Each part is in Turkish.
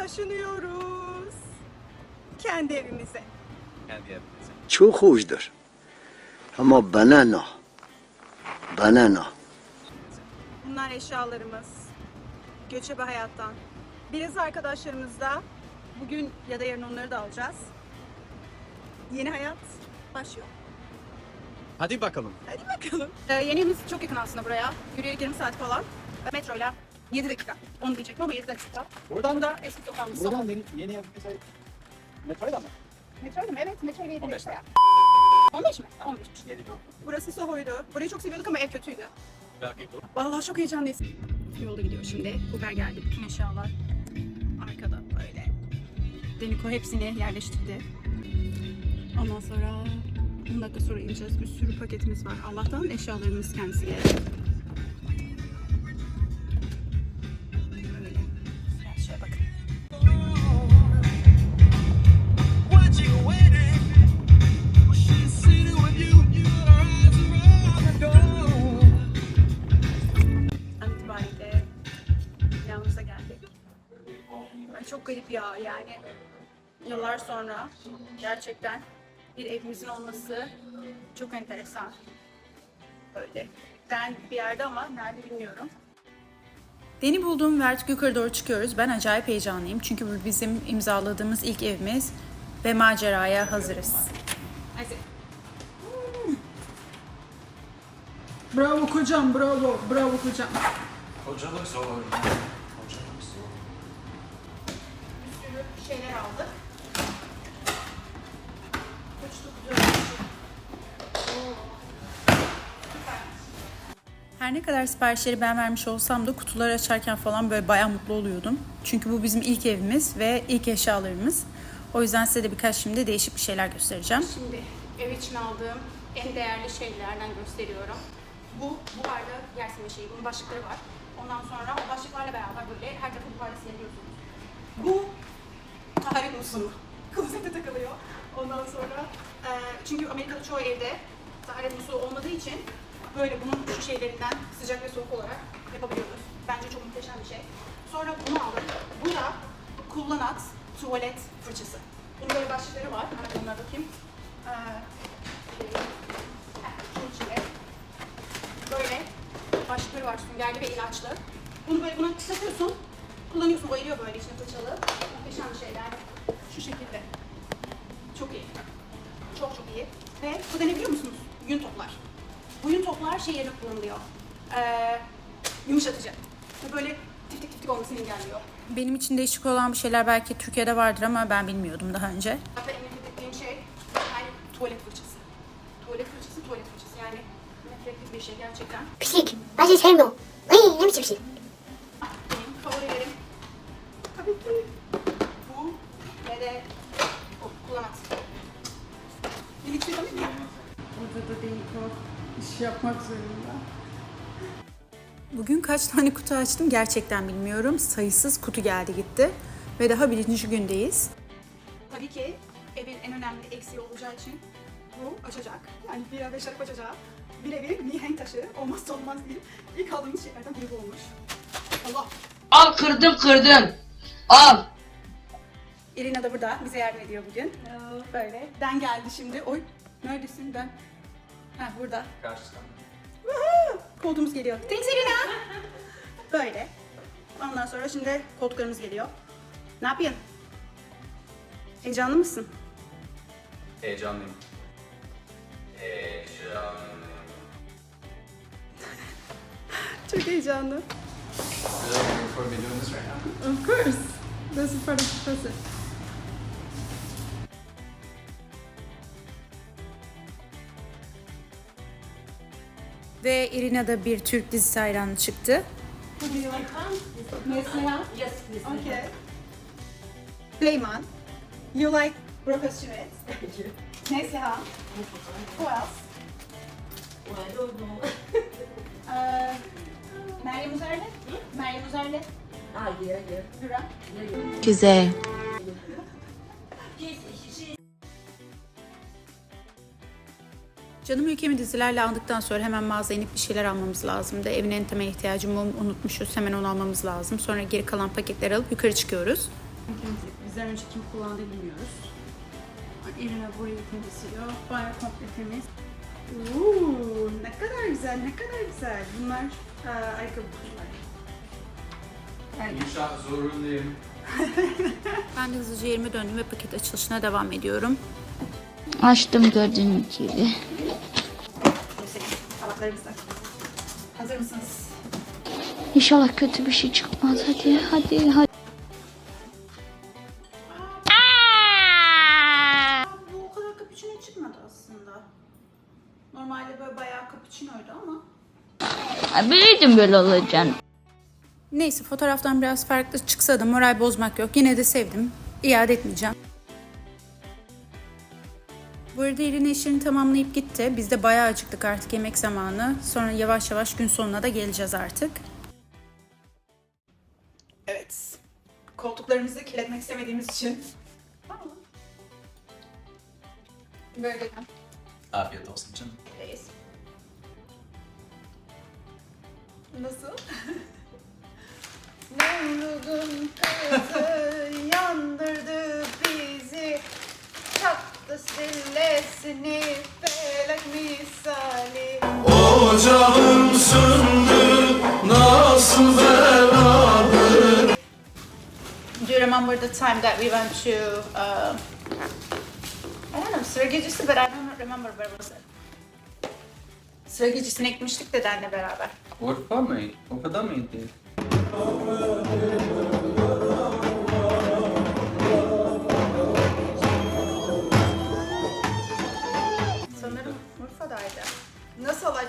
taşınıyoruz. Kendi evimize. Kendi evimize. çok hoşdur. Ama bana ne? Bana ne? Bunlar eşyalarımız. Göçebe hayattan. Biraz arkadaşlarımızla bugün ya da yarın onları da alacağız. Yeni hayat başlıyor. Hadi bakalım. Hadi bakalım. Ee, yeni evimiz çok yakın aslında buraya. Yürüyerek yarım saat falan. Metroyla 7 dakika. Onu diyecektim ama 7 dakika. Buradan da eski sokağımız. Buradan yeni, yeni ev mesela metroyla mı? Metroyla mı? Evet, metroyla 7 15 dakika. ya. 15 mi? 15. Yeni Burası Soho'ydu. Burayı çok seviyorduk ama ev kötüydü. Belki bu. Vallahi çok heyecanlıyız. Yolda gidiyor şimdi. Uber geldi. Bütün eşyalar arkada böyle. Deniko hepsini yerleştirdi. Ondan sonra 10 dakika sonra ineceğiz. Bir sürü paketimiz var. Allah'tan eşyalarımız kendisi geldi. Yanımıza geldik. Ay çok garip ya yani. Yıllar sonra gerçekten bir evimizin olması çok enteresan. Böyle. Ben bir yerde ama nerede bilmiyorum. Yeni bulduğum Vertigo yukarı doğru çıkıyoruz. Ben acayip heyecanlıyım çünkü bu bizim imzaladığımız ilk evimiz ve maceraya hazırız. Neyse. Bravo kocam, bravo, bravo kocam. Hocalık zor. Her ne kadar siparişleri ben vermiş olsam da kutuları açarken falan böyle bayağı mutlu oluyordum. Çünkü bu bizim ilk evimiz ve ilk eşyalarımız. O yüzden size de birkaç şimdi değişik bir şeyler göstereceğim. Şimdi ev için aldığım en değerli şeylerden gösteriyorum. Bu buharlı yer silme şeyi. Bunun başlıkları var. Ondan sonra o başlıklarla beraber böyle her tarafı buharla silebiliyorsunuz. Bu taharet musluğu. Klozete takılıyor. Ondan sonra e, çünkü Amerika'da çoğu evde taharet musluğu olmadığı için böyle bunun şu şeylerinden sıcak ve soğuk olarak yapabiliyoruz. Bence çok muhteşem bir şey. Sonra bunu aldım. Bu da kullanat tuvalet fırçası. Bunun böyle başlıkları var. Hemen onlara bakayım. Ee, böyle başlıkları var süngerli ve ilaçlı. Bunu böyle buna takıyorsun, kullanıyorsun, eriyor böyle içine fırçalı. Muhteşem şey yani. Şu şekilde. Çok iyi. Çok çok iyi. Ve bu da ne biliyor musunuz? Yün toplar. Şey yerine kullanılıyor. Ee, yumuşatıcı. Böyle tiftik tiftik olmasını engelliyor. Benim için değişik olan bir şeyler belki Türkiye'de vardır ama ben bilmiyordum daha önce. Hatta en nefret ettiğim şey yani tuvalet fırçası. Tuvalet fırçası, tuvalet fırçası yani nefretli bir şey gerçekten. Pislik. Ben seni sevmiyorum. Ay ne biçim şey. Zorunda. Bugün kaç tane kutu açtım gerçekten bilmiyorum. Sayısız kutu geldi gitti. Ve daha birinci gündeyiz. Tabii ki evin en önemli eksiği olacağı için bu açacak. Yani bir ev şarap açacağı. Bir evin mihenk taşı olmazsa olmaz değil. İlk aldığımız şeylerden biri bu olmuş. Allah! Al kırdım kırdım. Al. Irina da burada bize yardım ediyor bugün. Böyle. Den geldi şimdi. Oy neredesin Den? Ha burada. Karşıdan. Koltuğumuz geliyor. Thanks Irina. Böyle. Ondan sonra şimdi koltuklarımız geliyor. Ne yapıyorsun? Heyecanlı mısın? Heyecanlıyım. Heyecanlıyım. Çok heyecanlı. Of course. This is part of the process. Ve Irina'da bir Türk dizisi hayranı çıktı. Who do you like? Neslihan? Yes, Okay. Süleyman. You like Brokas Schmidt? Neslihan. Who else? I don't know. Ee, Meryem Uzerli? Meryem Uzerli. Ah, yeah, yeah. Güra. Güzel. Canım ülkemi dizilerle aldıktan sonra hemen mağazaya inip bir şeyler almamız lazımdı. Evin en temel ihtiyacımı unutmuşuz. Hemen onu almamız lazım. Sonra geri kalan paketleri alıp yukarı çıkıyoruz. Bizden önce kim kullandığı bilmiyoruz. Elime burayı temizliyor. Bayağı komple temiz. Uuu, ne kadar güzel, ne kadar güzel. Bunlar aa, ayakkabı kutuları. İnşaat zorundayım. Ben de hızlıca yerime döndüm ve paket açılışına devam ediyorum. Açtım gördüğün gibi. Tabaklarımızda. Hazır mısınız? İnşallah kötü bir şey çıkmaz. Hadi hadi hadi. Aa, bu o kadar cappuccino çıkmadı aslında. Normalde böyle bayağı cappuccino'ydu ama. Biliyordum böyle olacağını. Neyse fotoğraftan biraz farklı çıksa da moral bozmak yok. Yine de sevdim. İade etmeyeceğim. Bu arada Irina işini tamamlayıp gitti. Biz de bayağı acıktık artık yemek zamanı. Sonra yavaş yavaş gün sonuna da geleceğiz artık. Evet. Koltuklarımızı kirletmek istemediğimiz için. Böyle Afiyet olsun canım. Reis. Nasıl? Ocağım söndü nasıl beladır Do you remember the time that we went to uh, I don't know, sıra gecesi but I don't remember where was it. Sıra gecesine gitmiştik dedenle beraber. Urfa mı? O kadar mıydı?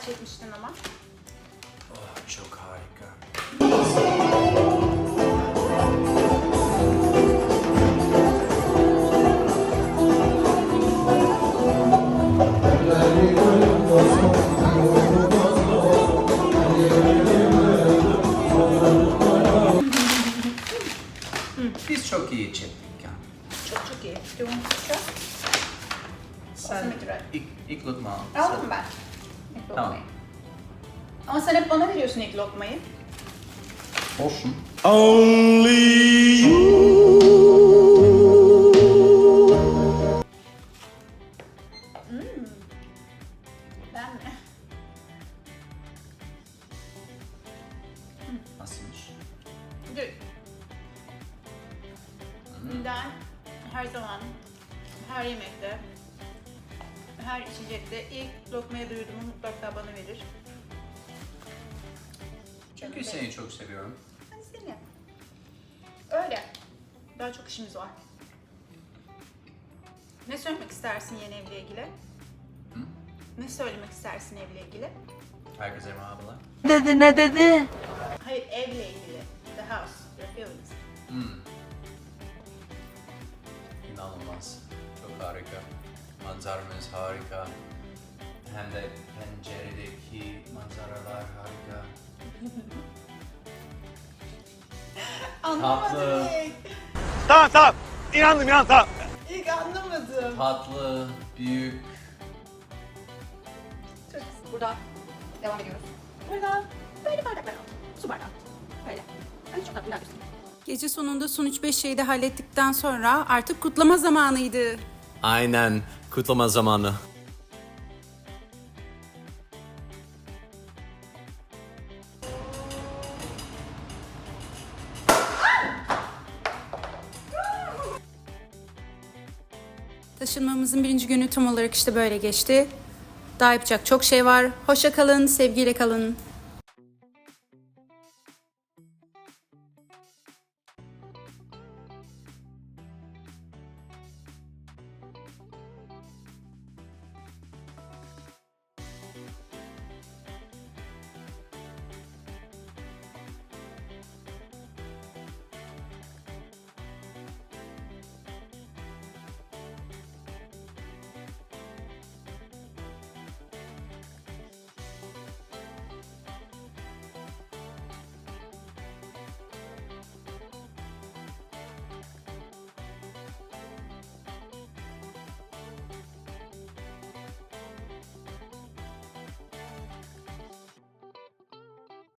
Çekmiştin ama? Lokmayı. Tamam. Ama sen hep bana veriyorsun ilk lokmayı. Olsun. Only you Ben mi? Nasılmış? Good. Ben her zaman, her yemekte, her içecekte ilk lokmaya duyduğumu mutlaka bana verir. Çünkü seni çok seviyorum. Hadi seni. Öyle. Daha çok işimiz var. Ne söylemek istersin yeni evle ilgili? Ne söylemek istersin evle ilgili? Herkese merhabalar. Dedi ne dedi? Hayır evle ilgili. The house, your feelings. Hmm. İnanılmaz. Çok harika. Manzaramız harika. Hem de penceredeki manzaralar harika. Anlamadım Tatlı. ilk. Tamam tamam inandım inandım tamam İlk anlamadım. Tatlı, büyük. Çok Burada devam ediyoruz. Burada böyle bardaklar al. Su bardağı. Böyle. Ay çok tatlı bir. Gece sonunda son 3-5 şeyi de hallettikten sonra artık kutlama zamanıydı. Aynen. Kutlama zamanı. Taşınmamızın birinci günü tam olarak işte böyle geçti. Daha yapacak çok şey var. Hoşça kalın, sevgiyle kalın.